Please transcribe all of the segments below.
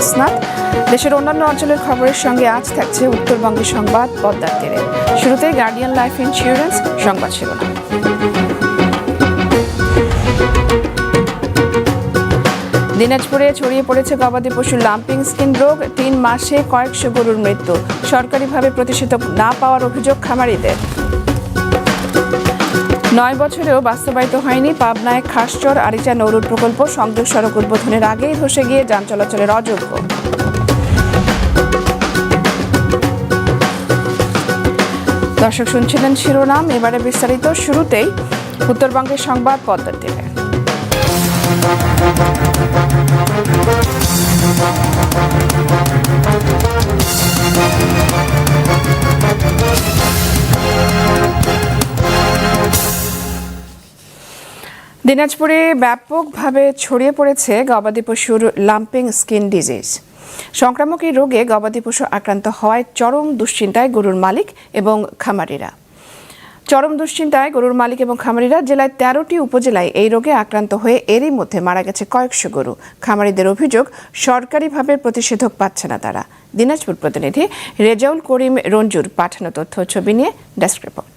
হাসনাত দেশের অন্যান্য অঞ্চলের খবরের সঙ্গে আজ থাকছে উত্তরবঙ্গের সংবাদ, পদ্মার তীরে। শুরুতে গার্ডিয়ান লাইফ ইন্স্যুরেন্স সংবাদ শিরোনাম। দিনাজপুরে ছড়িয়ে পড়েছে গবাদি পশুর লাম্পিং স্কিন রোগ। তিন মাসে কয়েকশো গরুর মৃত্যু। সরকারিভাবে প্রতিষেধক না পাওয়ার অভিযোগ খামারিদের। নয় বছরেও বাস্তবায়িত হয়নি পাবনায় খাসচর আরিচা নৌরুট প্রকল্প সংযোগ সড়ক উদ্বোধনের আগেই ধসে গিয়ে যান চলাচলের অযোগ্য। দর্শক শুনছিলেন শিরোনাম, এবারে বিস্তারিত শুরুতেই উত্তরবঙ্গের সংবাদ পদ্মার তীরে দিনাজপুরে ব্যাপকভাবে ছড়িয়ে পড়েছে গবাদি পশুর লাম্পিং স্কিন ডিজিজ। সংক্রামক এই রোগে গবাদি পশু আক্রান্ত হওয়ায় চরম দুশ্চিন্তায় গরুর মালিক এবং খামারিরা। চরম দুশ্চিন্তায় গরুর মালিক এবং খামারিরা জেলায় তেরোটি উপজেলায় এই রোগে আক্রান্ত হয়ে এরই মধ্যে মারা গেছে কয়েকশো গরু। খামারিদের অভিযোগ, সরকারিভাবে প্রতিষেধক পাচ্ছে না তারা। দিনাজপুর প্রতিনিধি রেজাউল করিম রঞ্জুর পাঠানো তথ্য ছবি নিয়ে ডেস্ক রিপোর্ট।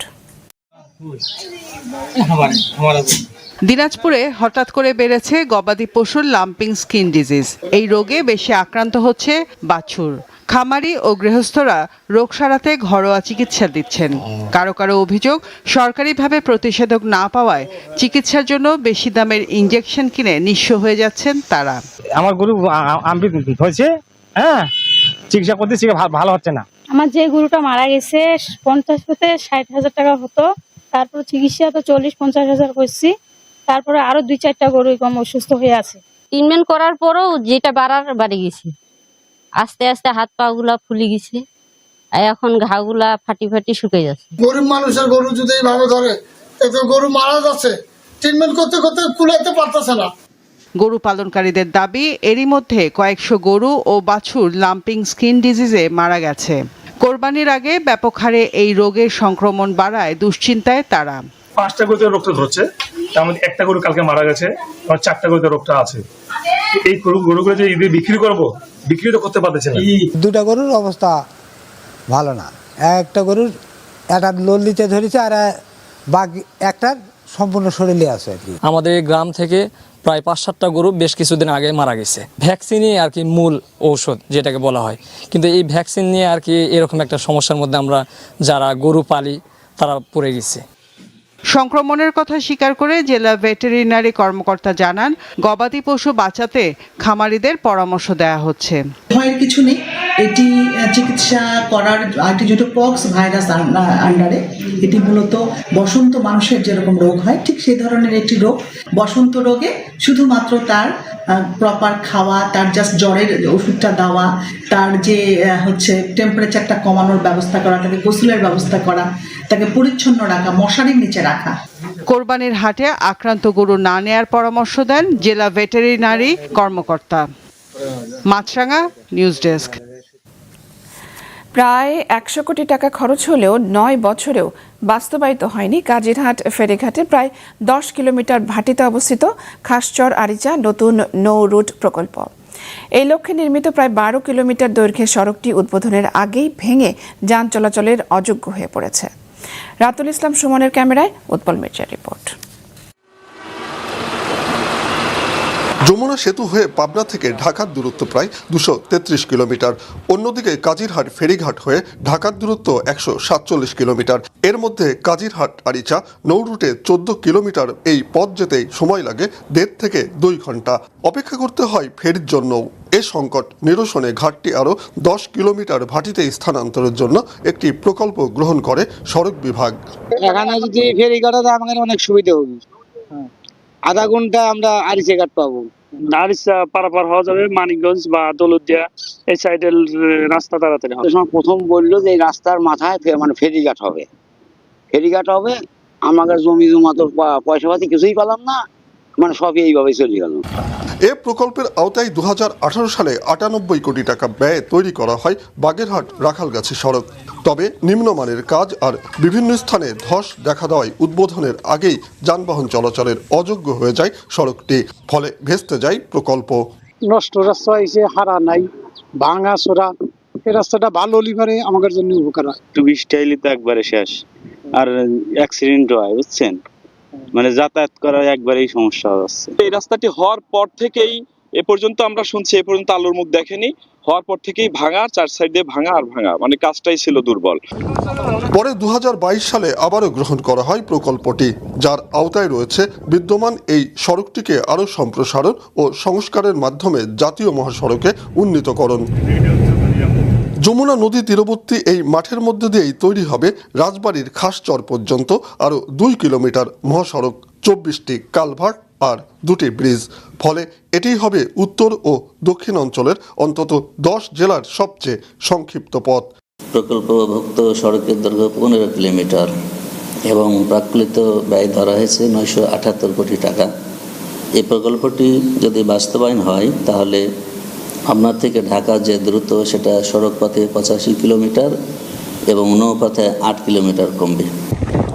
দিনাজপুরে হঠাৎ করে বেড়েছে গবাদি পশুর লাম্পিং স্কিন ডিজিজ। এই রোগে বেশি আক্রান্ত হচ্ছে বাছুর। খামারি ও গৃহস্থরা রোগ সারাতে ঘরোয়া চিকিৎসা দিচ্ছেন। কারও কারও অভিযোগ সরকারিভাবে প্রতিষেধক না পাওয়ায় চিকিৎসার জন্য বেশি দামের ইঞ্জেকশন কিনে নিঃস্ব হয়ে যাচ্ছেন তারা। আমার গরু আমি হয়েছে হ্যাঁ? চিকিৎসা করতে ভালো হচ্ছে না। আমার যে গরুটা মারা গেছে পঞ্চাশ হতে ষাট হাজার টাকা হতো। তারপর চিকিৎসা তো চল্লিশ পঞ্চাশ হাজার করছি। তারপরে আরও দুই চারটা গরু কম অসুস্থ হয়ে আছে। ট্রিটমেন্ট করার পরও যেটা বাড়ার বাড়ে গেছে। আস্তে আস্তে হাত পা গুলা ফুলে গেছে। আর এখন ঘাগুলা ফাটি ফাটি শুকে যাচ্ছে। গরিব মানুষের গরু যদি এইভাবে ধরে এতে গরু মারা যাচ্ছে। ট্রিটমেন্ট করতে করতে কুলাইতে পারতেছে না। গরু পালনকারীদের দাবি এরই মধ্যে কয়েকশো গরু ও বাছুর লাম্পিং স্কিন ডিজিজে মারা গেছে। কোরবানির আগে ব্যাপক হারে এই রোগের সংক্রমণ বাড়ায় দুশ্চিন্তায় তারা। পাঁচটা গরুতে রোগটা ধরছে তার মধ্যে একটা গরু কালকে মারা গেছে আর চারটা গরুতে রোগটা আছে। এই গরু গরুগুলো যে ঈদে বিক্রি করব বিক্রি তো করতে পারতেছে না। দুটা গরুর অবস্থা ভালো না। একটা গরুর একটা লল্লিতে ধরেছে আর বাকি একটার সম্পূর্ণ শরীরে আছে আর কি। আমাদের এই গ্রাম থেকে প্রায় পাঁচ সাতটা গরু বেশ কিছুদিন আগে মারা গেছে। ভ্যাকসিনই আর কি মূল ঔষধ যেটাকে বলা হয়। কিন্তু এই ভ্যাকসিন নিয়ে আর কি এরকম একটা সমস্যার মধ্যে আমরা যারা গরু পালি তারা পড়ে গেছে। সংক্রমণের কথা স্বীকার করে জেলা ভেটেরিনারি কর্মকর্তা জানান, গবাদি পশু বাঁচাতে খামারিদের পরামর্শ দেয়া হচ্ছে। ভয়ের কিছু নেই। এটি চিকিৎসা করার আর্টিজোটোপক্স ভাইরাস আন্ডারে এটি মূলত বসন্ত মানুষের যেরকম রোগ হয়, ঠিক সেই ধরনের একটি রোগ। বসন্ত রোগে শুধুমাত্র তার প্রপার খাওয়া, তার জাস্ট জ্বরের ওষুধটা দেওয়া, তার যে হচ্ছে টেম্পারেচারটা কমানোর ব্যবস্থা করা, তাকে গোসলের ব্যবস্থা করা, তাকে পরিচ্ছন্ন রাখা, মশারির নিচে রাখা। কোরবানির হাটে আক্রান্ত গরু না নেয়ার পরামর্শ দেন জেলা ভেটেরিনারি কর্মকর্তা। Maasranga news desk. প্রায় একশো কোটি টাকা খরচ হলেও নয় বছরেও বাস্তবায়িত হয়নি কাজিরহাট ফেরিঘাটে প্রায় দশ কিলোমিটার ভাটিতে অবস্থিত খাসচর আরিচা নতুন নৌ রুট প্রকল্প। এই লক্ষ্যে নির্মিত প্রায় বারো কিলোমিটার দৈর্ঘ্যের সড়কটি উদ্বোধনের আগেই ভেঙে যান চলাচলের অযোগ্য হয়ে পড়েছে। রাতুল ইসলাম সুমনের ক্যামেরায় উৎপল মির্জার রিপোর্ট। যমুনা সেতু হয়ে পাবনা থেকে ঢাকার দূরত্ব প্রায় দুশো তেত্রিশ কিলোমিটার। অন্যদিকে কাজিরহাট ফেরিঘাট হয়ে ঢাকার দূরত্ব একশো সাতচল্লিশ কিলোমিটার। এর মধ্যে কাজিরহাট আরিচা নৌ রুটে চোদ্দ কিলোমিটার এই পথ যেতেই সময় লাগে দেড় থেকে দুই ঘণ্টা। অপেক্ষা করতে হয় ফেরির জন্যও। এ সংকট নিরসনে ঘাটটি আরও দশ কিলোমিটার ভাটিতে স্থানান্তরের জন্য একটি প্রকল্প গ্রহণ করে সড়ক বিভাগ। এখানে যদি আমাদের অনেক সুবিধা হবে। আধা ঘণ্টা আমরা আরিচে ঘাট পাবো। আরিসা পারাপার হওয়া যাবে মানিকগঞ্জ বা দৌলতদিয়া এই সাইডের রাস্তা তাড়াতাড়ি হবে। প্রথম বলল যে রাস্তার মাথায় মানে ফেরিঘাট হবে। ফেরিঘাট হবে আমাদের জমি জমা তো পয়সা পাতি কিছুই পেলাম না। মানে সবই এইভাবে চলে গেল। এ প্রকল্পের আওতায় দুই হাজার আঠারো সালে আটানব্বই কোটি টাকা ব্যয়ে তৈরি করা হয় বাগেরহাট রাখালগাছি সড়ক। তবে নিম্নমানের কাজ আর বিভিন্ন স্থানে ধস দেখা দেওয়ায় উদ্বোধনের আগেই যানবাহন চলাচলের অযোগ্য হয়ে যায় সড়কটি ফলে ভেস্তে যায় প্রকল্প। নষ্ট রাস্তা হয়েছে হারা নাই ভাঙা চোরা এই রাস্তাটা ভালো হলে পারে আমাদের জন্য উপকার হয়। বৃষ্টি আইলে তো একবারে শেষ। আর অ্যাক্সিডেন্ট হয় বুঝছেন? মানে যাতায়াত করা একবারেই সমস্যা হচ্ছে এই রাস্তাটি হওয়ার পর থেকেই এ পর্যন্ত আমরা শুনছি এ পর্যন্ত আলোর মুখ দেখেনি। হওয়ার পর থেকেই ভাঙা চার সাইড দিয়ে ভাঙা আর ভাঙা। মানে কাজটাই ছিল দুর্বল। পরে দু হাজার বাইশ সালে আবারও গ্রহণ করা হয় প্রকল্পটি যার আওতায় রয়েছে বিদ্যমান এই সড়কটিকে আরও সম্প্রসারণ ও সংস্কারের মাধ্যমে জাতীয় মহাসড়কে উন্নীতকরণ। যমুনা নদী তীরবর্তী এই মাঠের মধ্যে দিয়েই তৈরি হবে রাজবাড়ির খাসচর পর্যন্ত, আরও দুই কিলোমিটার মহাসড়ক, চব্বিশটি কালভার্ট আর দুটি ব্রিজ। ফলে এটিই হবে উত্তর ও দক্ষিণ অঞ্চলের অন্তত দশ জেলার সবচেয়ে সংক্ষিপ্ত পথ। প্রকল্পভুক্ত সড়কের দৈর্ঘ্য পনেরো কিলোমিটার এবং প্রাকৃত ব্যয় ধরা হয়েছে নয়শো আটাত্তর কোটি টাকা। এই প্রকল্পটি যদি বাস্তবায়ন হয়, তাহলে আপনার থেকে ঢাকা যে দ্রুত সেটা সড়ক পথে পঁচাশি কিলোমিটার এবং নৌপথে আট কিলোমিটার কমবে।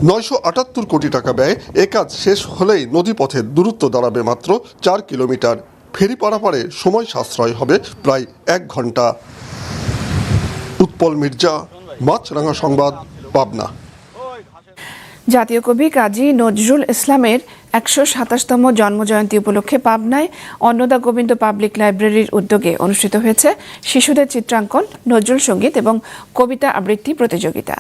নয়শো আটাত্তর কোটি টাকা ব্যয় এ কাজ শেষ হলেই নদীপথের দূরত্ব দাঁড়াবে মাত্র চার কিলোমিটার। ফেরি পারাপারে সময় সাশ্রয় হবে প্রায় এক ঘণ্টা। উৎপল মির্জা মাছরাঙা সংবাদ পাবনা। জাতীয় কবি কাজী নজরুল ইসলামের একশো সাতাশতম জন্মজয়ন্তী উপলক্ষে পাবনায় অন্নদা গোবিন্দ পাবলিক লাইব্রেরির উদ্যোগে অনুষ্ঠিত হয়েছে শিশুদের চিত্রাঙ্কন, নজরুল সংগীত এবং কবিতা আবৃত্তি প্রতিযোগিতা।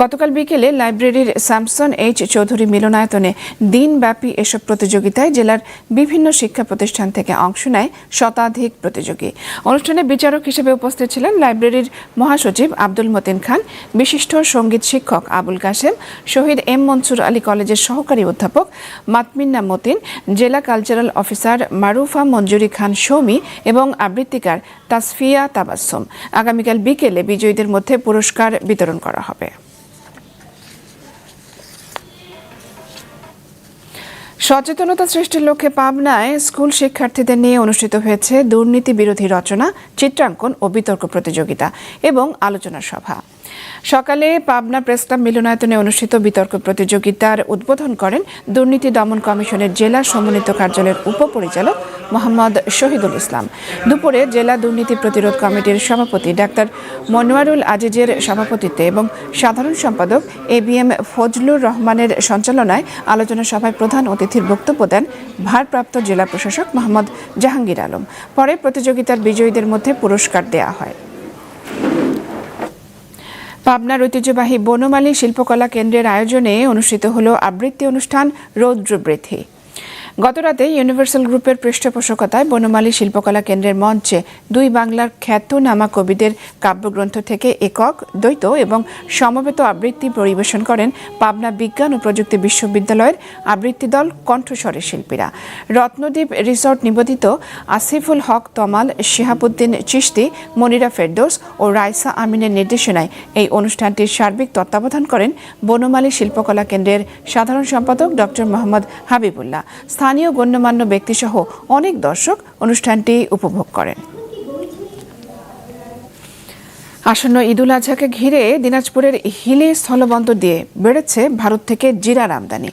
গতকাল বিকেলে লাইব্রেরির স্যামসন এইচ চৌধুরী মিলনায়তনে দিনব্যাপী এসব প্রতিযোগিতায় জেলার বিভিন্ন শিক্ষা প্রতিষ্ঠান থেকে অংশ নেয় শতাধিক প্রতিযোগী। অনুষ্ঠানে বিচারক হিসেবে উপস্থিত ছিলেন লাইব্রেরির মহাসচিব আব্দুল মতিন খান, বিশিষ্ট সংগীত শিক্ষক আবুল কাশেম, শহীদ এম মনসুর আলী কলেজের সহকারী অধ্যাপক মাতমিন্না মতিন জেলা কালচারাল অফিসার মারুফা মঞ্জুরি খান সৌমি এবং আবৃত্তিকার তাসফিয়া তাবাসসুম। আগামীকাল বিকেলে বিজয়ীদের মধ্যে পুরস্কার বিতরণ করা হবে। সচেতনতা সৃষ্টির লক্ষ্যে পাবনায় স্কুল শিক্ষার্থীদের নিয়ে অনুষ্ঠিত হয়েছে দুর্নীতি বিরোধী রচনা, চিত্রাঙ্কন ও বিতর্ক প্রতিযোগিতা এবং আলোচনা সভা। সকালে পাবনা প্রেস ক্লাব মিলনায়তনে অনুষ্ঠিত বিতর্ক প্রতিযোগিতার উদ্বোধন করেন দুর্নীতি দমন কমিশনের জেলা সমন্বিত কার্যালয়ের উপপরিচালক মোহাম্মদ শহীদুল ইসলাম। দুপুরে জেলা দুর্নীতি প্রতিরোধ কমিটির সভাপতি ডাক্তার মনোয়ারুল আজিজের সভাপতিত্বে এবং সাধারণ সম্পাদক এ বি এম ফজলুর রহমানের সঞ্চালনায় আলোচনা সভায় প্রধান অতিথির বক্তব্য দেন ভারপ্রাপ্ত জেলা প্রশাসক মোহাম্মদ জাহাঙ্গীর আলম। পরে প্রতিযোগিতার বিজয়ীদের মধ্যে পুরস্কার দেয়া হয়। পাবনার ঐতিহ্যবাহী বনমালী শিল্পকলা কেন্দ্রের আয়োজনে অনুষ্ঠিত হল আবৃত্তি অনুষ্ঠান রৌদ্রবৃদ্ধি। গতরাতে ইউনিভার্সাল গ্রুপের পৃষ্ঠপোষকতায় বনমালী শিল্পকলা কেন্দ্রের মঞ্চে দুই বাংলার খ্যাতনামা কবিদের কাব্যগ্রন্থ থেকে একক, দ্বৈত এবং সমবেত আবৃত্তি পরিবেশন করেন পাবনা বিজ্ঞান ও প্রযুক্তি বিশ্ববিদ্যালয়ের আবৃত্তি দল কণ্ঠস্বরের শিল্পীরা। রত্নদ্বীপ রিসর্ট নিবেদিত আসিফুল হক, তমাল শিহাবুদ্দিন চিশতি, মনিরা ফেরদোস ও রাইসা আমিনের নির্দেশনায় এই অনুষ্ঠানটির সার্বিক তত্ত্বাবধান করেন বনমালী শিল্পকলা কেন্দ্রের সাধারণ সম্পাদক ডক্টর মোহাম্মদ হাবিবুল্লাহ। স্থানীয় গণ্যমান্য ব্যক্তিসহ অনেক দর্শক অনুষ্ঠানটি উপভোগ করেন। আসন্ন ঈদুল আজহাকে ঘিরে দিনাজপুরের হিলে স্থলবন্দর দিয়ে বেড়েছে ভারত থেকে জিরার আমদানি।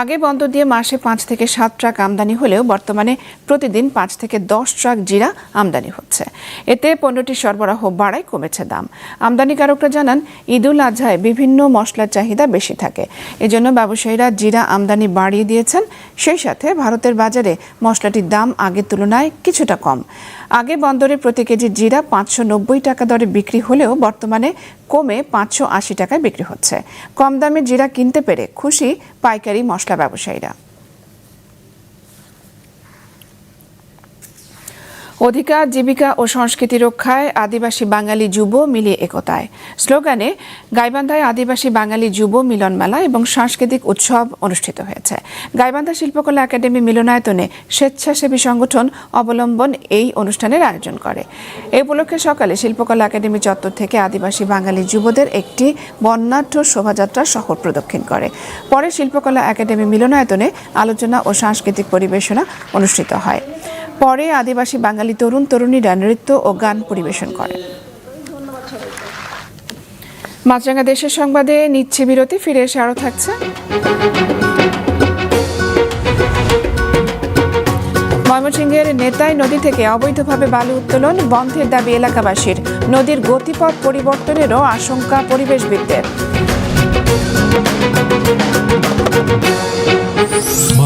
আগে বন্দর দিয়ে মাসে পাঁচ থেকে সাত ট্রাক আমদানি হলেও বর্তমানে প্রতিদিন পাঁচ থেকে দশ ট্রাক জিরা আমদানি হচ্ছে। এতে পণ্যটির সরবরাহ বাড়ায় কমেছে দাম। আমদানিকারকরা জানান, ঈদুল আজহায় বিভিন্ন মশলার চাহিদা বেশি থাকে। এজন্য ব্যবসায়ীরা জিরা আমদানি বাড়িয়ে দিয়েছেন। সেই সাথে ভারতের বাজারে মশলাটির দাম আগের তুলনায় কিছুটা কম। আগে বন্দরে প্রতি কেজি জিরা পাঁচশো নব্বই টাকা দরে বিক্রি হলেও বর্তমানে কমে পাঁচশো আশি টাকায় বিক্রি হচ্ছে। কম দামে জিরা কিনতে পেরে খুশি পাইকারি মশলা ব্যবসায়ীরা। অধিকার, জীবিকা ও সংস্কৃতি রক্ষায় আদিবাসী বাঙালি যুব মিলিয়ে একতায়। স্লোগানে, গাইবান্ধায় আদিবাসী বাঙালি যুব মিলন মেলা এবং সাংস্কৃতিক উৎসব অনুষ্ঠিত হয়েছে। গাইবান্ধা শিল্পকলা একাডেমি মিলনায়তনে স্বেচ্ছাসেবী সংগঠন অবলম্বন এই অনুষ্ঠানের আয়োজন করে। এই উপলক্ষে সকালে শিল্পকলা একাডেমি চত্বর থেকে আদিবাসী বাঙালি যুবদের একটি বর্ণাঢ্য শোভাযাত্রা শহর প্রদক্ষিণ করে। পরে শিল্পকলা একাডেমি মিলনায়তনে আলোচনা ও সাংস্কৃতিক পরিবেশনা অনুষ্ঠিত হয়। পরে আদিবাসী বাঙালি তরুণ তরুণীরা নৃত্য ও গান পরিবেশন করেন মাছরাঙ্গা দেশের সংবাদে নিচ্ছে বিরতি, ফিরে এসে আরও থাকছে। ময়মনসিংহের নেতাই নদী থেকে অবৈধভাবে বালু উত্তোলন, বন্ধের দাবি এলাকাবাসীর। নদীর গতিপথ পরিবর্তনেরও আশঙ্কা পরিবেশবিদদের।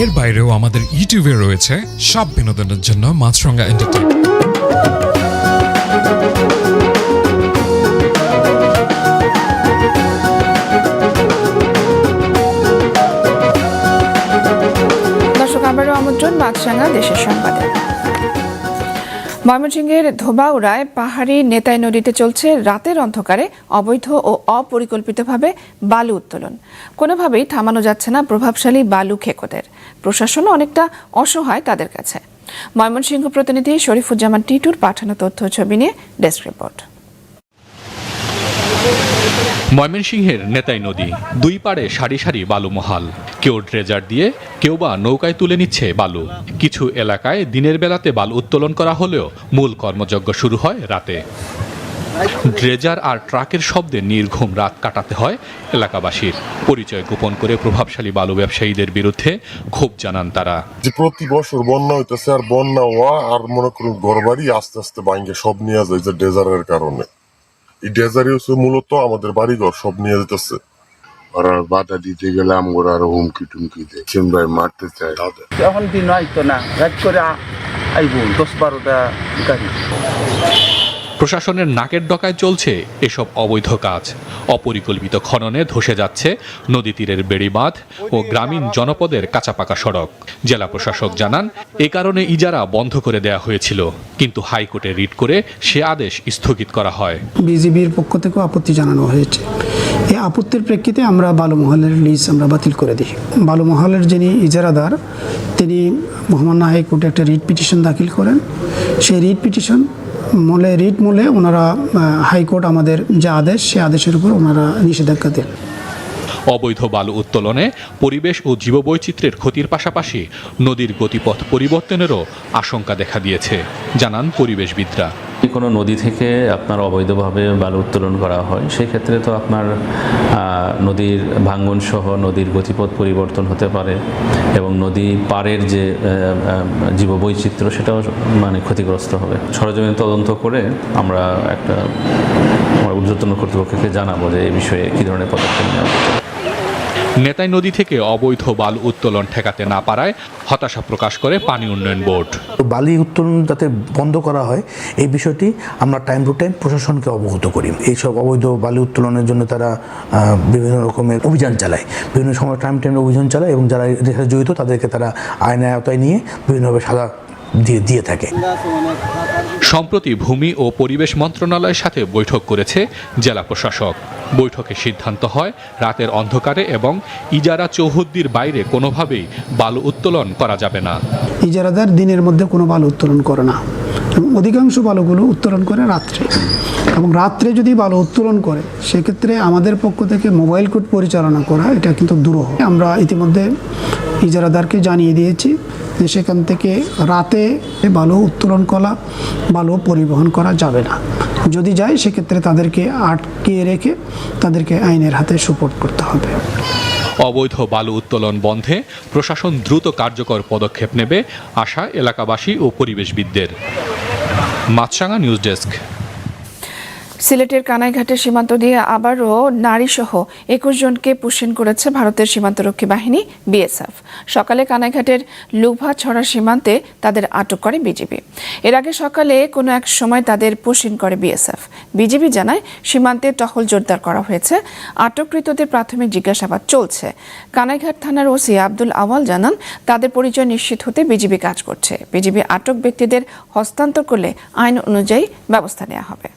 এর বাইরেও আমাদের ইউটিউবে রয়েছে সব বিনোদনের জন্য মাছরঙ্গা এন্টারটেইনমেন্ট আবারও দেশের ময়মনসিংহের ধোবাউড়ায় পাহাড়ি নেতাই নদীতে চলছে রাতের অন্ধকারে অবৈধ ও অপরিকল্পিতভাবে বালু উত্তোলন। কোনোভাবেই থামানো যাচ্ছে না প্রভাবশালী বালু খেকোদের। প্রশাসনও অনেকটা অসহায় তাদের কাছে। ময়মনসিংহ প্রতিনিধি শরীফুজ্জামান টিটুর পাঠানো তথ্য ছবি নিয়ে ডেস্ক রিপোর্ট। ময়মনসিংহের নেতাই নদী, দুই পাড়ে সারি সারি বালু মহাল। কেউ ড্রেজার দিয়ে, কেউ বা নৌকায় তুলে নিচ্ছে বালু। কিছু এলাকায় দিনের বেলাতে বালু উত্তোলন করা হলেও মূল কর্মযজ্ঞ শুরু হয় রাতে। ড্রেজার আর ট্রাকের শব্দে নির্ঘুম রাত কাটাতে হয় এলাকাবাসীর। পরিচয় গোপন করে প্রভাবশালী বালু ব্যবসায়ীদের বিরুদ্ধে ক্ষোভ জানান তারা। যে প্রতি বছর বন্যা হইতেছে আর বন্যা হওয়া আর মনে করুন ঘর বাড়ি আস্তে আস্তে ভাঙ্গে সব নিয়ে যায় যে ডেজারের কারণে। এই ডেজারই হচ্ছে মূলত আমাদের বাড়ি ঘর সব নিয়ে যেতেছে ওরা বাধা দিতে গেলে আমরা আরও হুমকি টুমকি দেয়। চিমবাই মারতে চায়। এখন দিন আইতো না রাত করে আইব দশ বারোটা গাড়ি। প্রশাসনের নাকের ডকায় চলছে এসব অবৈধ কাজ। অপরিকল্পিত খননে ধসে যাচ্ছে নদী তীরের বেড়িবাঁধ ও গ্রামীণ জনপদের কাঁচাপাকা সড়ক। জেলা প্রশাসক জানান, এ কারণে ইজারা বন্ধ করে দেয়া হয়েছিল, কিন্তু হাইকোর্টে রিট করে সে আদেশ স্থগিত করা হয়। বিজিবির পক্ষ থেকেও আপত্তি জানানো হয়েছে। এই আপত্তির প্রেক্ষিতে আমরা বালুমহলের লিজ আমরা বাতিল করে দিই। বালুমহলের যিনি ইজারাদার, তিনি মহামান্য হাইকোর্টে একটা রিট পিটিশন দাখিল করেন। সেই রিট পিটিশন মলে, রিট মূলে ওনারা হাইকোর্ট আমাদের যা আদেশ, সে আদেশের উপর ওনারা নিষেধাজ্ঞা দেন। অবৈধ বালু উত্তোলনে পরিবেশ ও জীববৈচিত্র্যের ক্ষতির পাশাপাশি নদীর গতিপথ পরিবর্তনেরও আশঙ্কা দেখা দিয়েছে, জানান পরিবেশবিদরা। কোনো নদী থেকে আপনার অবৈধভাবে বালু উত্তোলন করা হয়, সেক্ষেত্রে তো আপনার নদীর ভাঙ্গন সহ নদীর গতিপথ পরিবর্তন হতে পারে এবং নদী পাড়ের যে জীববৈচিত্র্য সেটাও মানে ক্ষতিগ্রস্ত হবে। সরজমিন তদন্ত করে আমরা একটা, আমরা ঊর্ধ্বতন কর্তৃপক্ষকে জানাব যে এই বিষয়ে কী ধরনের পদক্ষেপ নেওয়া নেতাই নদী থেকে অবৈধ বালু উত্তোলন ঠেকাতে না পারায় হতাশা প্রকাশ করে পানি উন্নয়ন বোর্ড। বালি উত্তোলন যাতে বন্ধ করা হয়, এই বিষয়টি আমরা টাইম টু টাইম প্রশাসনকে অবগত করি। এইসব অবৈধ বালি উত্তোলনের জন্য তারা বিভিন্ন রকমের অভিযান চালায়। বিভিন্ন সময় টাইম টাইম অভিযান চালায় এবং যারা জড়িত তাদেরকে তারা আইনের আওতায় নিয়ে বিভিন্নভাবে সাজা দিয়ে দিয়ে থাকে। সম্প্রতি ভূমি ও পরিবেশ মন্ত্রণালয়ের সাথে বৈঠক করেছে জেলা প্রশাসক। বৈঠকে সিদ্ধান্ত হয় রাতের অন্ধকারে এবং ইজারা চৌহদ্দির বাইরে কোনোভাবেই বালু উত্তোলন করা যাবে না। ইজারাদার দিনের মধ্যে কোনো বালু উত্তোলন করে না। এবং অধিকাংশ বালুগুলো উত্তোলন করে রাত্রে। এবং রাত্রে যদি বালু উত্তোলন করে সেক্ষেত্রে আমাদের পক্ষ থেকে মোবাইল কোর্ট পরিচালনা করা এটা কিন্তু দুরূহ। আমরা ইতিমধ্যে ইজারাদারকে জানিয়ে দিয়েছি। যে সেখান থেকে রাতে বালু উত্তোলন করা, বালু পরিবহন করা যাবে না। যদি যায়, সেক্ষেত্রে তাদেরকে আটকে রেখে তাদেরকে আইনের হাতে সুপোর্ট করতে হবে। অবৈধ বালু উত্তোলন বন্ধে প্রশাসন দ্রুত কার্যকর পদক্ষেপ নেবে, আশা এলাকাবাসী ও পরিবেশবিদদের। মাছরাঙা নিউজ ডেস্ক। সিলেটের কানাইঘাটের সীমান্ত দিয়ে আবারও নারীসহ একুশ জনকে পুষিন করেছে ভারতের সীমান্তরক্ষী বাহিনী, বিএসএফ। সকালে কানাইঘাটের লুভা ছড়া সীমান্তে তাদের আটক করে বিজিবি। এর আগে সকালে কোনো এক সময় তাদের পুষিন করে বিএসএফ। বিজিবি জানায়, সীমান্তে টহল জোরদার করা হয়েছে। আটককৃতদের প্রাথমিক জিজ্ঞাসাবাদ চলছে। কানাইঘাট থানার ওসি আব্দুল আওয়াল জানান, তাদের পরিচয় নিশ্চিত হতে বিজিবি কাজ করছে। বিজিবি আটক ব্যক্তিদের হস্তান্তর করলে আইন অনুযায়ী ব্যবস্থা নেওয়া হবে।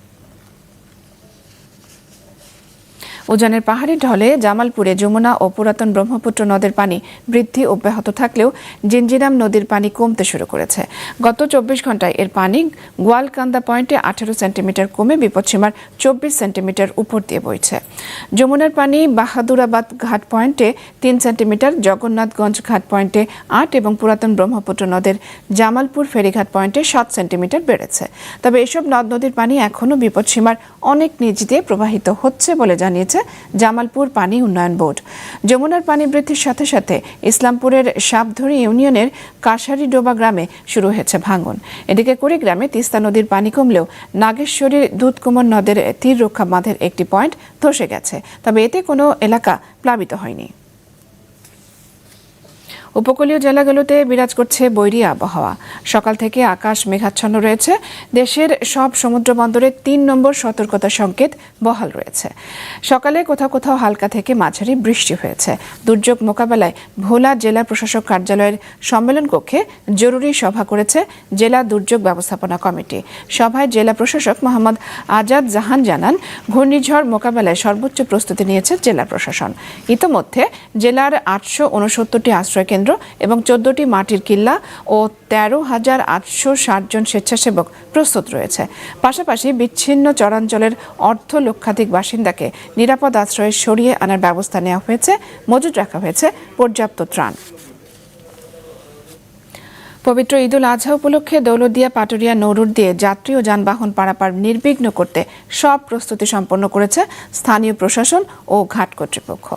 উজানের পাহাড়ি ঢলে জামালপুরে যমুনা ও পুরাতন ব্রহ্মপুত্র নদের পানি বৃদ্ধি অব্যাহত থাকলেও জিঞ্জিরাম নদীর পানি কমতে শুরু করেছে। গত চব্বিশ ঘন্টায় এর পানি গোয়ালকান্দা পয়েন্টে আঠারো সেন্টিমিটার কমে বিপদসীমার চব্বিশ সেন্টিমিটার উপর দিয়ে বইছে। যমুনার পানি বাহাদুরাবাদ ঘাট পয়েন্টে তিন সেন্টিমিটার, জগন্নাথগঞ্জ ঘাট পয়েন্টে আট এবং পুরাতন ব্রহ্মপুত্র নদের জামালপুর ফেরিঘাট পয়েন্টে সাত সেন্টিমিটার বেড়েছে। তবে এসব নদ নদীর পানি এখনও বিপদসীমার অনেক নিচ দিয়ে প্রবাহিত হচ্ছে বলে জানিয়েছে জামালপুর পানি উন্নয়ন বোর্ড। যমুনার পানি বৃদ্ধির সাথে সাথে ইসলামপুরের সাপধরি ইউনিয়নের কাশারি ডোবা গ্রামে শুরু হয়েছে ভাঙন। এদিকে কুড়িগ্রামে তিস্তা নদীর পানি কমলেও নাগেশ্বরীর দুধকুমার নদের তীর রক্ষা বাঁধের একটি পয়েন্ট ধসে গেছে। তবে এতে কোনো এলাকা প্লাবিত হয়নি। উপকূলীয় জেলাগুলোতে বিরাজ করছে বৈরী আবহাওয়া। সকাল থেকে আকাশ মেঘাচ্ছন্ন রয়েছে। দেশের সব সমুদ্র বন্দরে তিন নম্বর সতর্কতা সংকেত বহাল রয়েছে। সকালে কোথাও কোথাও হালকা থেকে মাঝারি বৃষ্টি হয়েছে। দুর্যোগ মোকাবেলায় ভোলা জেলা প্রশাসক কার্যালয়ের সম্মেলন কক্ষে জরুরি সভা করেছে জেলা দুর্যোগ ব্যবস্থাপনা কমিটি। সভায় জেলা প্রশাসক মোহাম্মদ আজাদ জাহান জানান, ঘূর্ণিঝড় মোকাবেলায় সর্বোচ্চ প্রস্তুতি নিয়েছে জেলা প্রশাসন। ইতোমধ্যে জেলার আটশো উনসত্তরটি আশ্রয় কেন্দ্র এবং চোদ্দটি মাটির কিল্লা ও তেরো হাজার আটশো ষাট জন স্বেচ্ছাসেবক প্রস্তুত রয়েছে। পাশাপাশি বিচ্ছিন্ন চরাঞ্চলের অর্ধ লক্ষাধিক বাসিন্দাকে নিরাপদ আশ্রয়ে সরিয়ে আনার ব্যবস্থা নেওয়া হয়েছে, মজুত রাখা হয়েছে পর্যাপ্ত ত্রাণ। পবিত্র ঈদুল আজহা উপলক্ষে দৌলতদিয়া পাটুরিয়া নৌরুট দিয়ে যাত্রী ও যানবাহন পারাপার নির্বিঘ্ন করতে সব প্রস্তুতি সম্পন্ন করেছে স্থানীয় প্রশাসন ও ঘাট কর্তৃপক্ষ।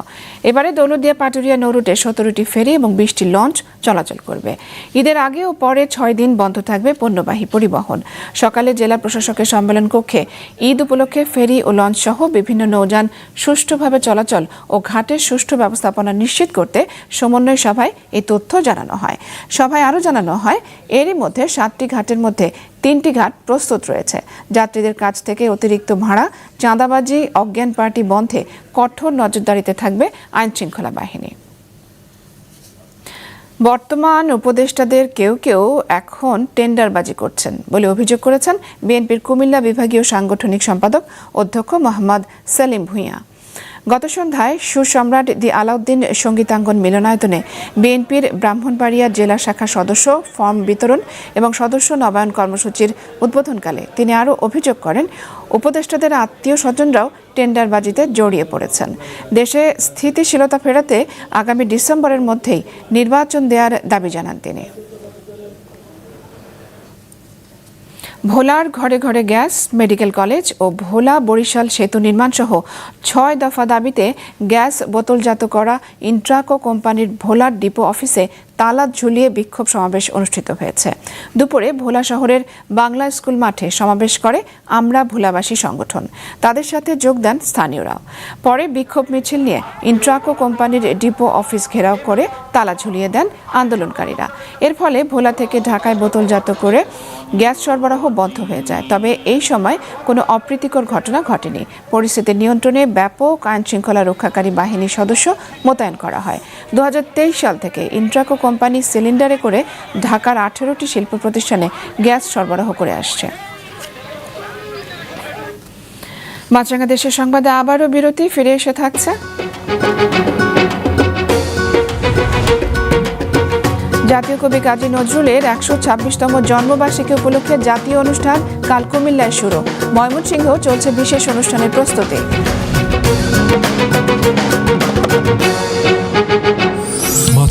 এবারে দৌলতদিয়া পাটুরিয়া নৌরুটে সতেরোটি ফেরি এবং বিশটি লঞ্চ চলাচল করবে। ঈদের আগে ও পরে ছয় দিন বন্ধ থাকবে পণ্যবাহী পরিবহন। সকালে জেলা প্রশাসকের সম্মেলন কক্ষে ঈদ উপলক্ষে ফেরি ও লঞ্চ সহ বিভিন্ন নৌযান সুষ্ঠুভাবে চলাচল ও ঘাটের সুষ্ঠু ব্যবস্থাপনা নিশ্চিত করতে সমন্বয় সভায় এই তথ্য জানানো হয়। সভায় আরও জানানো হয়, এরই মধ্যে সাতটি ঘাটের মধ্যে তিনটি ঘাট প্রস্তুত রয়েছে। যাত্রীদের কাছ থেকে অতিরিক্ত ভাড়া, চাঁদাবাজি, অজ্ঞান পার্টি বন্ধে কঠোর নজরদারিতে থাকবে আইন শৃঙ্খলা বাহিনী। বর্তমান উপদেষ্টাদের কেউ কেউ এখন টেন্ডারবাজি করছেন বলে অভিযোগ করেছেন বিএনপির কুমিল্লা বিভাগীয় সাংগঠনিক সম্পাদক অধ্যক্ষ মোহাম্মদ সেলিম ভূঁইয়া। গত সন্ধ্যায় সুসম্রাট দি আলাউদ্দিন সঙ্গীতাঙ্গন মিলনায়তনে বিএনপির ব্রাহ্মণবাড়িয়া জেলা শাখা সদস্য ফর্ম বিতরণ এবং সদস্য নবায়ন কর্মসূচির উদ্বোধনকালে তিনি আরও অভিযোগ করেন, উপদেষ্টাদের আত্মীয় স্বজনরাও টেন্ডারবাজিতে জড়িয়ে পড়েছেন। দেশে স্থিতিশীলতা ফেরাতে আগামী ডিসেম্বরের মধ্যেই নির্বাচন দেওয়ার দাবি জানান তিনি। ভোলার ঘরে ঘরে গ্যাস, মেডিকেল কলেজ ও ভোলা বরিশাল সেতু নির্মাণ সহ ছয় দফা দাবিতে গ্যাস বোতলজাত করা ইন্ট্রাকো কোম্পানির ভোলার ডিপো অফিসে তালা ঝুলিয়ে বিক্ষোভ সমাবেশ অনুষ্ঠিত হয়েছে। দুপুরে ভোলা শহরের বাংলা স্কুল মাঠে সমাবেশ করে আমরা ভোলাবাসী সংগঠন। তাদের সাথে যোগ দেন স্থানীয়রাও। পরে বিক্ষোভ মিছিল নিয়ে ইন্ট্রাকো কোম্পানির ডিপো অফিস ঘেরাও করে তালা ঝুলিয়ে দেন আন্দোলনকারীরা। এর ফলে ভোলা থেকে ঢাকায় বোতলজাত করে গ্যাস সরবরাহ বন্ধ হয়ে যায়। তবে এই সময় কোনো অপ্রীতিকর ঘটনা ঘটেনি। পরিস্থিতি নিয়ন্ত্রণে ব্যাপক আইন শৃঙ্খলা রক্ষাকারী বাহিনীর সদস্য মোতায়েন করা হয়। দু হাজার তেইশ সাল থেকে ইন্ট্রাকো কোম্পানি সিলিন্ডারে করে ঢাকার আঠেরোটি শিল্প প্রতিষ্ঠানে গ্যাস সরবরাহ করে আসছে। মাছরাঙ্গা দেশের সংবাদে আবারও বিরতি, ফিরে এসে থাকছে। জাতীয় কবি কাজী নজরুলের একশো ছাব্বিশতম জন্মবার্ষিকী উপলক্ষে জাতীয় অনুষ্ঠান কাল কুমিল্লায় শুরু। ময়মনসিংহ চলছে বিশেষ অনুষ্ঠানের প্রস্তুতি।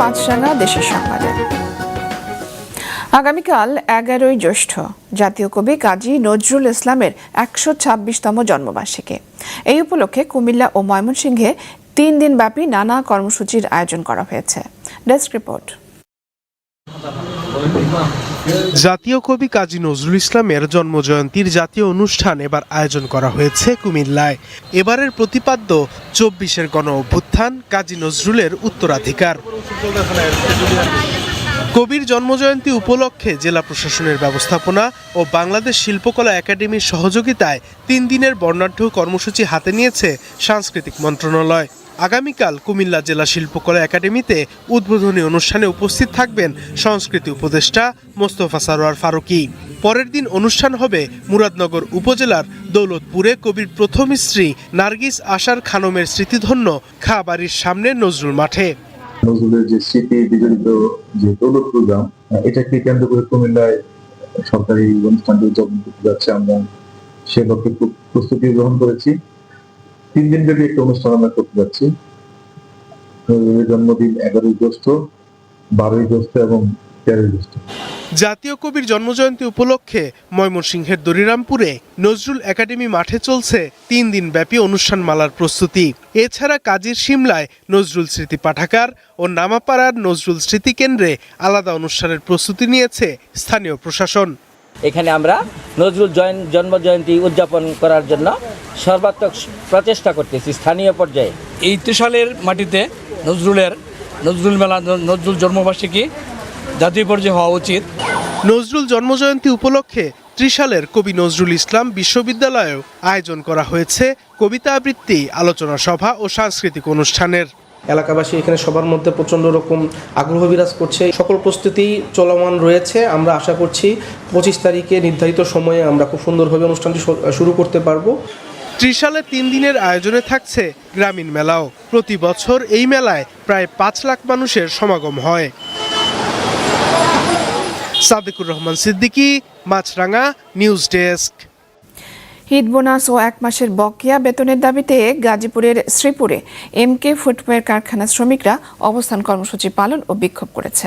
মাছরাঙা দেশের সংবাদে। আগামীকাল এগারোই জ্যৈষ্ঠ, জাতীয় কবি কাজী নজরুল ইসলামের একশো ছাব্বিশতম জন্মবার্ষিকী। এই উপলক্ষে কুমিল্লা ও ময়মনসিংহে তিন দিনব্যাপী নানা কর্মসূচির আয়োজন করা হয়েছে। Desk report. জাতীয় কবি কাজী নজরুল ইসলামের জন্মজয়ন্তীর জাতীয় অনুষ্ঠান এবার আয়োজন করা হয়েছে কুমিল্লায়। এবারের প্রতিপাদ্য চব্বিশের গণ অভ্যুত্থান, কাজী নজরুলের উত্তরাধিকার। কবির জন্মজয়ন্তী উপলক্ষে জেলা প্রশাসনের ব্যবস্থাপনা ও বাংলাদেশ শিল্পকলা একাডেমির সহযোগিতায় তিন দিনের বর্ণাঢ্য কর্মসূচি হাতে নিয়েছে সাংস্কৃতিক মন্ত্রণালয়। আগামীকাল কুমিল্লা জেলা শিল্পকলা একাডেমিতে উদ্বোধনী অনুষ্ঠানে উপস্থিত থাকবেন সংস্কৃতি উপদেষ্টা মোস্তফা সারোয়ার ফারুকি। পরের দিন অনুষ্ঠান হবে মুরাদনগর উপজেলার দৌলতপুরে কবির প্রথম স্ত্রী নার্গিস আশার খানমের স্মৃতিধন্য খা বাড়ির সামনে নজরুল মাঠে। নজরুলের যে স্মৃতি, বিজড়িত যে দৌলত প্রোগ্রাম এটাকে কেন্দ্র করে কুমিল্লায় সরকারি অনুষ্ঠানটি উদযাপন করতে যাচ্ছে আমরা। সে লক্ষ্যে প্রস্তুতি গ্রহণ করেছি। তিন দিন ব্যাপী একটা অনুষ্ঠান আমরা করতে যাচ্ছি। জন্মদিন এগারোই জ্যৈষ্ঠ, বারোই জ্যৈষ্ঠ এবং তেরোই জ্যৈষ্ঠ। জাতীয় কবির জন্মজয়ন্তী উপলক্ষে ময়মনসিংহের দরিরামপুরে নজরুল একাডেমি মাঠে চলছে তিন দিন ব্যাপী অনুষ্ঠানমালার প্রস্তুতি। এছাড়া কাজীর সিমলায় নজরুল স্মৃতি পাঠাগার ও নামাপাড়ার নজরুল স্মৃতি কেন্দ্রে আলাদা অনুষ্ঠানের প্রস্তুতি নিয়েছে স্থানীয় প্রশাসন। এখানে আমরা নজরুল জয়ন জন্ম জয়ন্তী উদযাপন করার জন্য সর্বাত্মক প্রচেষ্টা করতেছি স্থানীয় পর্যায়ে। এই ত্রিশালের মাটিতে নজরুলের নজরুল মেলা নজরুল জন্মবার্ষিকী জাতীয় পর্যায়ে হওয়া উচিত। নজরুল জন্মজয়ন্তী উপলক্ষে ত্রিশালের কবি নজরুল ইসলাম বিশ্ববিদ্যালয়েও আয়োজন করা হয়েছে কবিতা আবৃত্তি আলোচনা সভা ও সাংস্কৃতিক অনুষ্ঠানের। এলাকাবাসী এখানে সবার মধ্যে প্রচণ্ড রকম আগ্রহ বিরাজ করছে। সকল প্রস্তুতি চলমান রয়েছে। আমরা আশা করছি পঁচিশ তারিখে নির্ধারিত সময়ে আমরা খুব সুন্দরভাবে অনুষ্ঠানটি শুরু করতে পারব। ত্রিশালে তিন দিনের আয়োজনে থাকছে গ্রামীণ মেলাও। প্রতি বছর এই মেলায় প্রায় পাঁচ লাখ মানুষের সমাগম হয়। Sadequr Rahman Siddiqui, Maasranga, news desk. Eid bonus ও এক মাসের বকেয়া বেতনের দাবিতে গাজীপুরের শ্রীপুরে এমকে ফুটওয়্যার কারখানা শ্রমিকরা অবস্থান কর্মসূচি পালন ও বিক্ষোভ করেছে।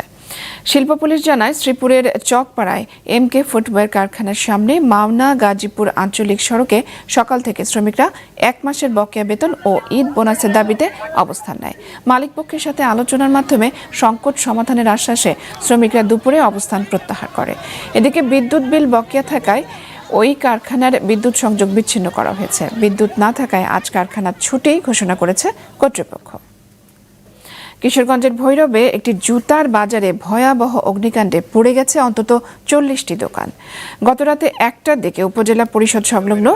শিল্প পুলিশ জানায়, শ্রীপুরের চকপাড়ায় এমকে ফুটওয়্যার কারখানার সামনে মাওনা গাজীপুর আঞ্চলিক সড়কে সকাল থেকে শ্রমিকরা এক মাসের বকেয়া বেতন ও ঈদ বোনাসের দাবিতে অবস্থান নেয়। মালিক পক্ষের সাথে আলোচনার মাধ্যমে সংকট সমাধানের আশ্বাসে শ্রমিকরা দুপুরে অবস্থান প্রত্যাহার করে। এদিকে বিদ্যুৎ বিল বকেয়া থাকায় ওই কারখানার বিদ্যুৎ সংযোগ বিচ্ছিন্ন করা হয়েছে। বিদ্যুৎ না থাকায় আজ কারখানা ছুটি ঘোষণা করেছে কর্তৃপক্ষ। কিশোরগঞ্জের ভৈরবে একটি জুতার বাজারে ভয়াবহ অগ্নিকাণ্ডে পুড়ে গেছে অন্তত চল্লিশটি দোকান। গতরাতে একটার দিকে উপজেলা পরিষদ সংলগ্ন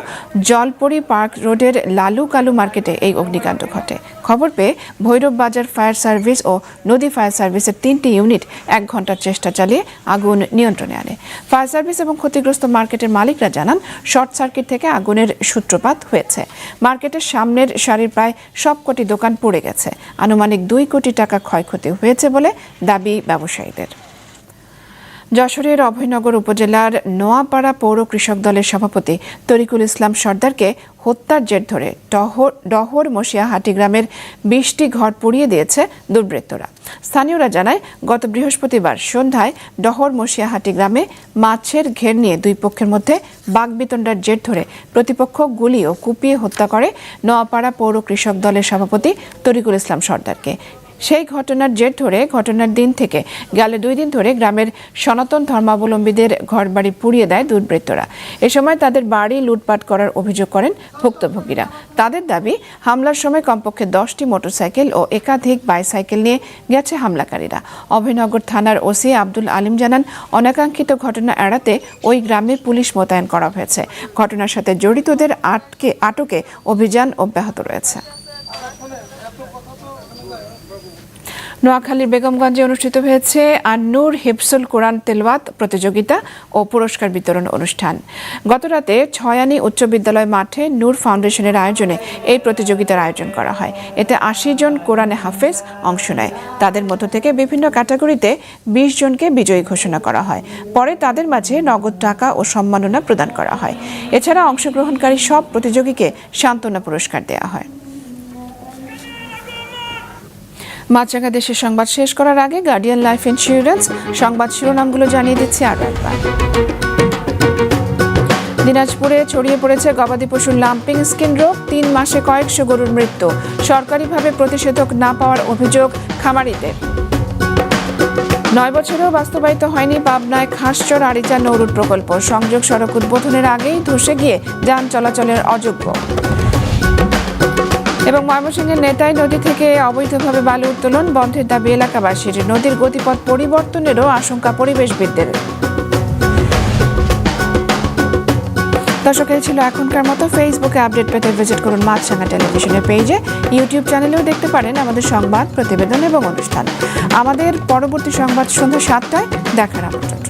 জলপরি পার্ক রোডের লালু কালু মার্কেটে এই অগ্নিকাণ্ড ঘটে। খবর পেয়ে ভৈরব বাজার ফায়ার সার্ভিস ও নদী ফায়ার সার্ভিসের তিনটি ইউনিট এক ঘণ্টার চেষ্টা চালিয়ে আগুন নিয়ন্ত্রণে আনে। ফায়ার সার্ভিস এবং ক্ষতিগ্রস্ত মার্কেটের মালিকরা জানান, শর্ট সার্কিট থেকে আগুনের সূত্রপাত হয়েছে। মার্কেটের সামনের সারির প্রায় সবকটি দোকান পড়ে গেছে। আনুমানিক দুই কোটি টাকা ক্ষয়ক্ষতি হয়েছে বলে দাবি ব্যবসায়ীদের। যশোরের অভয়নগর উপজেলার নোয়াপাড়া পৌর কৃষক দলের সভাপতি তরিকুল ইসলাম সর্দারকে হত্যার জের ধরে ডহর ডহর মশিয়াহাটি গ্রামের বিশটি ঘর পুড়িয়ে দিয়েছে দুর্বৃত্তরা। স্থানীয়রা জানায়, গত বৃহস্পতিবার সন্ধ্যায় ডহর মশিয়াহাটি গ্রামে মাছের ঘের নিয়ে দুই পক্ষের মধ্যে বাগবিতণ্ডার জের ধরে প্রতিপক্ষ গুলি ও কুপিয়ে হত্যা করে নোয়াপাড়া পৌর কৃষক দলের সভাপতি তরিকুল ইসলাম সর্দারকে। সেই ঘটনার জের ধরে ঘটনার দিন থেকে গেলে দুই দিন ধরে গ্রামের সনাতন ধর্মাবলম্বীদের ঘরবাড়ি পুড়িয়ে দেয় দুর্বৃত্তরা। এ সময় তাদের বাড়ি লুটপাট করার অভিযোগ করেন ভুক্তভোগীরা। তাদের দাবি, হামলার সময় কমপক্ষে দশটি মোটরসাইকেল ও একাধিক বাইসাইকেল নিয়ে গেছে হামলাকারীরা। অভয়নগর থানার ওসি আব্দুল আলিম জানান, অনাকাঙ্ক্ষিত ঘটনা এড়াতে ওই গ্রামে পুলিশ মোতায়েন করা হয়েছে। ঘটনার সাথে জড়িতদের আটকে আটকে অভিযান অব্যাহত রয়েছে। নোয়াখালীর বেগমগঞ্জে অনুষ্ঠিত হয়েছে আন্নুর হিফসুল কোরআন তেলওয়াত প্রতিযোগিতা ও পুরস্কার বিতরণ অনুষ্ঠান। গতরাতে ছয়ানি উচ্চ বিদ্যালয় মাঠে নূর ফাউন্ডেশনের আয়োজনে এই প্রতিযোগিতার আয়োজন করা হয়। এতে আশি জন কোরআনে হাফেজ অংশ নেয়। তাদের মধ্য থেকে বিভিন্ন ক্যাটাগরিতে বিশ জনকে বিজয়ী ঘোষণা করা হয়। পরে তাদের মাঝে নগদ টাকা ও সম্মাননা প্রদান করা হয়। এছাড়া অংশগ্রহণকারী সব প্রতিযোগীকে সান্ত্বনা পুরস্কার দেওয়া হয়। মাছরাঙা দেশের সংবাদ শেষ করার আগে গার্ডিয়ান লাইফ ইন্স্যুরেন্স সংবাদ শিরোনামগুলো জানিয়ে দিচ্ছে আরও একবার। দিনাজপুরে ছড়িয়ে পড়েছে গবাদি পশুর লাম্পিং স্কিন রোগ, তিন মাসে কয়েকশো গরুর মৃত্যু। সরকারিভাবে প্রতিষেধক না পাওয়ার অভিযোগ খামারিদের। নয় বছরেও বাস্তবায়িত হয়নি পাবনায় খাসচর আরিচা নৌরুট প্রকল্প। সংযোগ সড়ক উদ্বোধনের আগেই ধসে গিয়ে যান চলাচলের অযোগ্য। এবং ময়মনসিংহের নেতাই নদী থেকে অবৈধভাবে বালু উত্তোলন বন্ধের দাবি এলাকাবাসীর। নদীর গতিপথ পরিবর্তনেরও আশঙ্কা পরিবেশবিদদের। দর্শক ছিল এখনকার মতো। ফেসবুকে আপডেট পেতে ভিজিট করুন মাছরাঙা টেলিভিশনের পেজে। ইউটিউব চ্যানেলেও দেখতে পারেন আমাদের সংবাদ, প্রতিবেদন এবং অনুষ্ঠান। আমাদের পরবর্তী সংবাদ সন্ধ্যা সাতটায়। দেখার আমন্ত্রণ